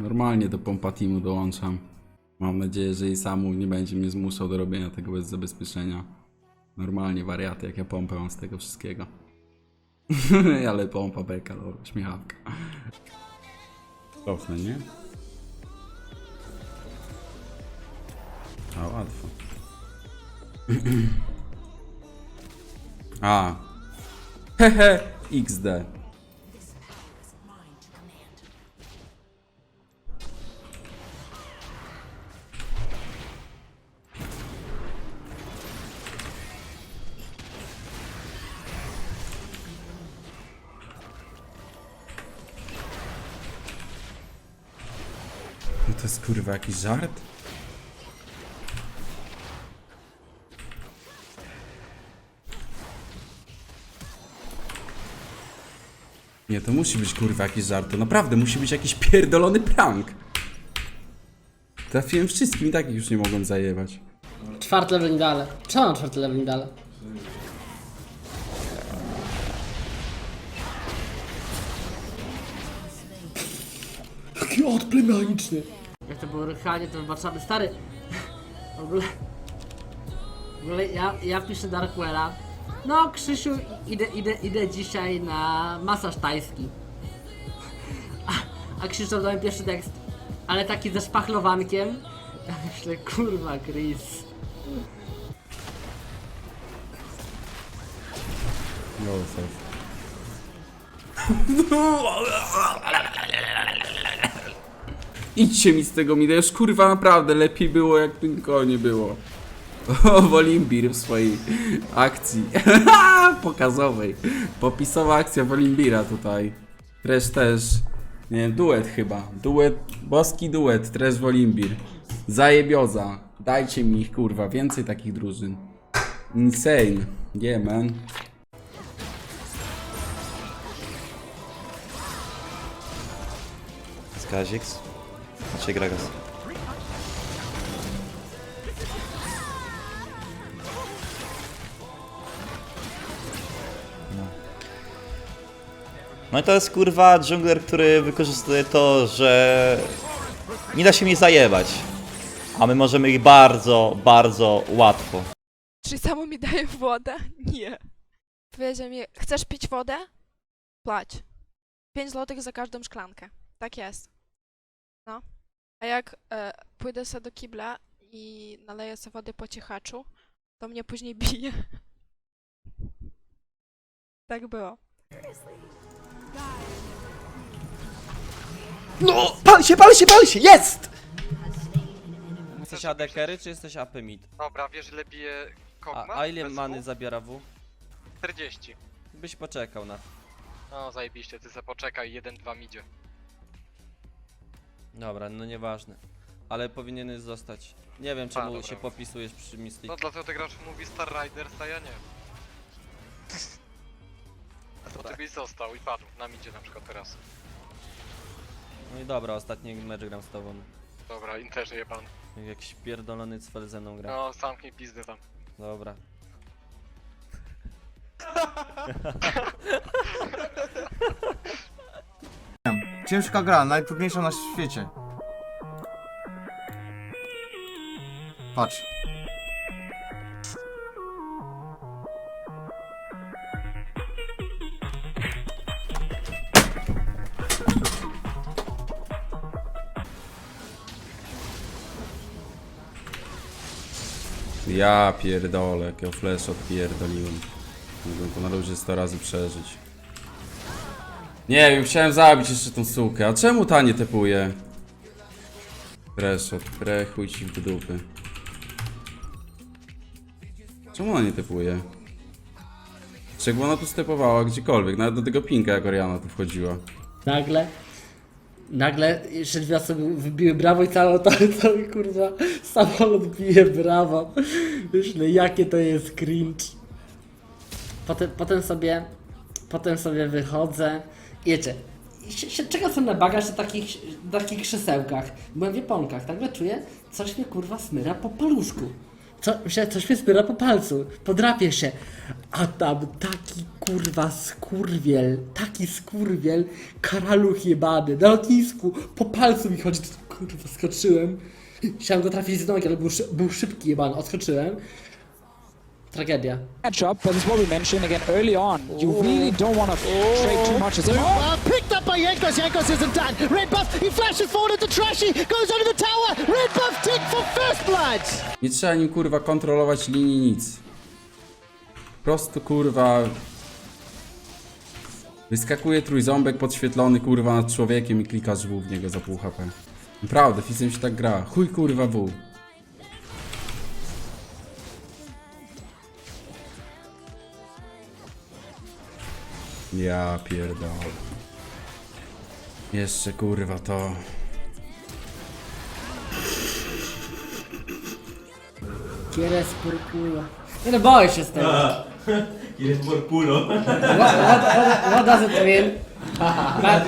Normalnie do pompa teamu dołączam. Mam nadzieję, że i samu nie będzie mnie zmuszał do robienia tego bez zabezpieczenia. Normalnie wariaty, jak ja pompę mam z tego wszystkiego. Ale pompa beka, dobra, śmiechawka. Cofnę, nie? A, łatwo. A. Hehe, XD. To jest kurwa jakiś żart? Nie, to musi być kurwa jakiś żart. To naprawdę musi być jakiś pierdolony prank. Trafiłem wszystkim i tak już nie mogłem zajebać. Czwarty level dalej. Czemu mam czwarty level dalej? Jaki odplemianiczny. Jak to było rychanie, to wybaczamy. Stary, w ogóle... W ogóle ja, ja piszę Darkwella. No, Krzysiu, idę, idę, idę dzisiaj na masaż tajski. A, a Krzysztof dał mi pierwszy tekst. Ale taki ze szpachlowankiem. Ja myślę, kurwa, Chris. No, self. Idźcie mi z tego mida, już kurwa naprawdę lepiej było jak tu nikogo nie było. O, Wolimbir w swojej akcji pokazowej. Popisowa akcja Wolimbira tutaj. Trash też. Nie wiem, duet chyba. Duet, boski duet, Trash Wolimbir. Zajebioza. Dajcie mi ich kurwa, więcej takich drużyn. Insane. Yeah man. Skazix. Znaczy Gragas. No. No i to jest kurwa dżungler, który wykorzystuje to, że nie da się mi zajebać. A my możemy ich bardzo, bardzo łatwo. Czy samo mi daje wodę? Nie. Powiedział mi, chcesz pić wodę? Plać. 5 złotych za każdą szklankę. Tak jest. No. A jak e, pójdę sobie do kibla i naleję sobie wody po cichaczu, to mnie później bije. tak było. No! Pal się, pal się, pal się! Jest! Jesteś AD carry, czy jesteś AP mid? Dobra, wiesz ile bije Kogma? A, a ile Bez many W? zabiera W? 40. Byś poczekał na... No zajebiście, ty se poczekaj, 1-2 midzie. Dobra, no nieważne. Ale powinieneś zostać. Nie wiem czemu dobra. się popisujesz przy Mystic. No dlatego ten gracz mówi Star Riders, a ja nie. Bo ty byś został i padł na midzie na przykład teraz. No i dobra, ostatni mecz gram z tobą. Dobra, Interze jeban. Jak Jakiś pierdolony cfel ze mną gra. No zamknij pizdy tam. Dobra. Ciężka gra, najtrudniejsza na świecie. Patrz. Ja pierdolę, jakiego flash odpierdoliłem. Mógłbym to na luzie 100 razy przeżyć. Nie wiem, chciałem zabić jeszcze tą sukę. A czemu ta nie tepuje? Preszot, prechuj ci w dupy. Czemu ona nie tepuje? Czego ona tu stepowała gdziekolwiek, nawet do tego pinka jak Oriana tu wchodziła. Nagle, nagle jeszcze dwie osoby wybiły brawo i cały, cały, cały kurwa samolot bije brawo. Myślę, jakie to jest cringe. Potem, potem sobie, potem sobie wychodzę wiecie, się, się, czekam sobie na bagaż na takich, takich krzesełkach, byłem w Japonkach, nagle czuję, coś mnie kurwa smyra po paluszku. co, myślałem, coś mnie spyra po palcu, podrapie się. A tam taki kurwa skurwiel, taki skurwiel, karaluch jebany, na lotnisku, po palcu mi chodzi, kurwa, skoczyłem. Chciałem go trafić z nogi, ale był, był szybki jebany, odskoczyłem. Tragedia. matchup, but it's what we mentioned again early on. You really don't want to trade too much. It's Uh, picked up by Jankos. Jankos isn't done. Red buff. He flashes forward into Trashy. Goes under the tower. Red buff tick for first blood. Nie trzeba nim kurwa kontrolować linii nic. Po prostu kurwa. Wyskakuje trójząbek podświetlony kurwa nad człowiekiem i klikasz W w niego za pół HP. Naprawdę, Fizem się tak gra. Chuj kurwa W. Ja pierdolę. Jeszcze kurwa to. Kieres purpulo. Nie no, boję się z tego. Kieres purpulo. What, what, what, what does it mean? My,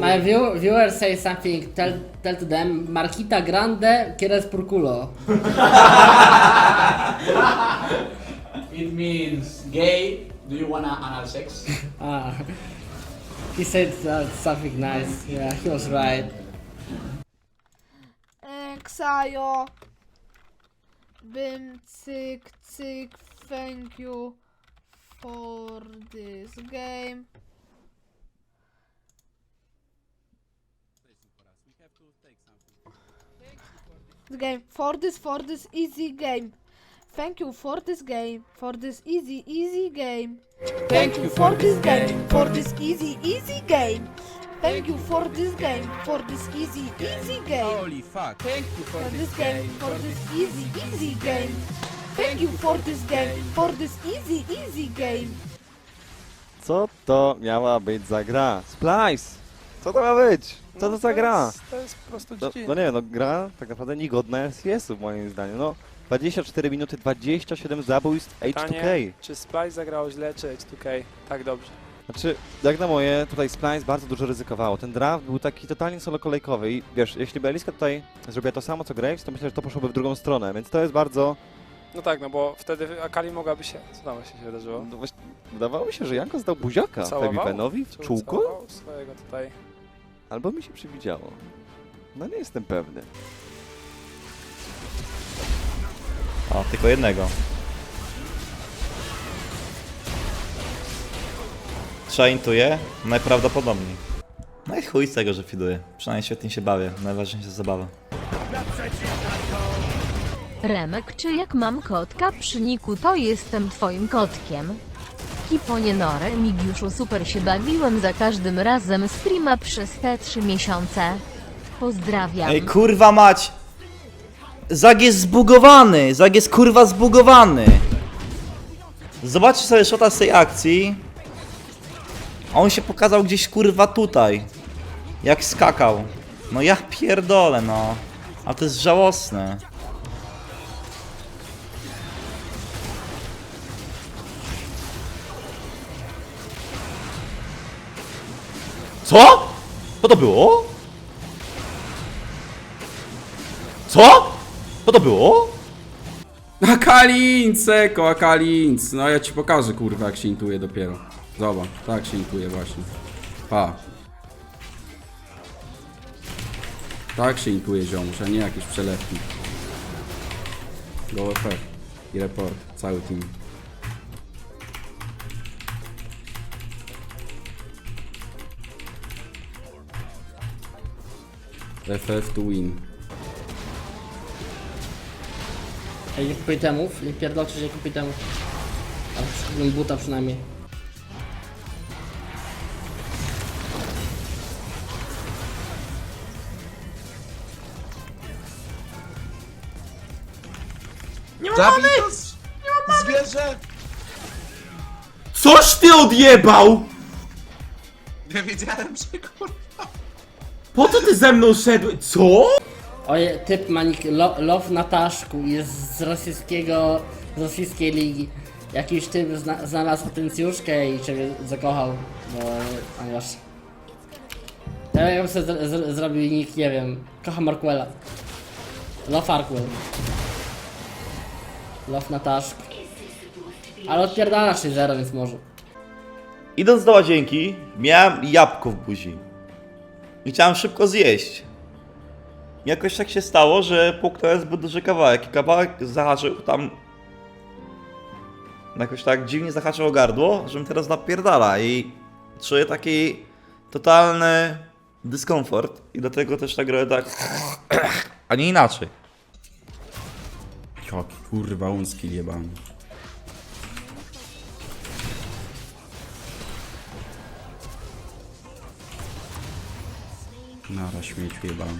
my view, viewers say something, tell, tell to them, Marquita Grande, Kieres purpulo. Do you anal sex? Ah. He said uh, something nice. Yeah, he was right. Ksajo. Bym cyk cyk thank you for this game. The game for this for this easy game. Thank you for this game for this easy easy game. Thank you for this game for this easy easy game. Thank you for this game for this easy easy game. Holy fuck. Thank you for this game, for this easy, easy game. Thank you for this game, for this easy, easy game. Co to miała być za gra? Splice! Co to ma być? Co to za gra? To jest po prostu No, no nie, no gra tak naprawdę niegodna SCS-ów moim zdaniem. No, 24 minuty, 27 zabójstw H2K. Czy Splice zagrało źle, czy H2K tak dobrze? Znaczy, jak na moje, tutaj Splice bardzo dużo ryzykowało. Ten draft był taki totalnie solo kolejkowy i wiesz, jeśli by Eliska tutaj zrobiła to samo co Graves, to myślę, że to poszłoby w drugą stronę, więc to jest bardzo... No tak, no bo wtedy Akali mogłaby się... Co tam właśnie się wydarzyło? No, właśnie, wydawało mi się, że Janko zdał buziaka Benowi w czółko? swojego tutaj. Albo mi się przywidziało. No nie jestem pewny. O, tylko jednego. Trzeba? Najprawdopodobniej. No i chuj z tego, że fiduję. Przynajmniej świetnie się bawię. Najważniejsza zabawa. Remek, czy jak mam kotka przy niku, to jestem twoim kotkiem? Hiponie Nore, Migiuszu, super się bawiłem za każdym razem streama przez te trzy miesiące. Pozdrawiam. Ej, kurwa mać! Zag jest zbugowany! Zag jest kurwa zbugowany! Zobaczcie sobie shota z tej akcji. On się pokazał gdzieś kurwa tutaj. Jak skakał. No ja pierdolę no. A to jest żałosne. Co? Co to było? Co? Co to było? Akalinc, Eko, Akalinc. No ja ci pokażę kurwa jak się intuje dopiero. Zobacz, tak się intuje właśnie. Pa. Tak się intuje ziomuś, a nie jakieś przelewki. Go FF. I report. Cały team. FF to win. Ej, nie kupuj temów, nie pierdolcie, że nie kupuj temów. Ale kupiłem buta przynajmniej. Coś ty odjebał! Nie wiedziałem, że kurwa. Po co ty ze mną szedłeś? Co? Oje, typ ma nick lo, Love Nataszku, jest z rosyjskiego, z rosyjskiej ligi. Jakiś typ zna, znalazł atencjuszkę i ciebie zakochał, bo, ponieważ... Ja bym sobie zrobił nick, nie wiem, kocham Markwella. Love Arkwell. Love na task. Ale odpierdalasz się zero, więc może. Idąc do łazienki, miałem jabłko w buzi. I chciałem szybko zjeść. Jakoś tak się stało, że połknąłem zbyt duży kawałek i kawałek zahaczył tam... Jakoś tak dziwnie zahaczył o gardło, że mi teraz napierdala i czuję taki totalny dyskomfort i dlatego też tak robię tak... A nie inaczej. Jaki kurwa unski jebany. Nara śmieciu jebany.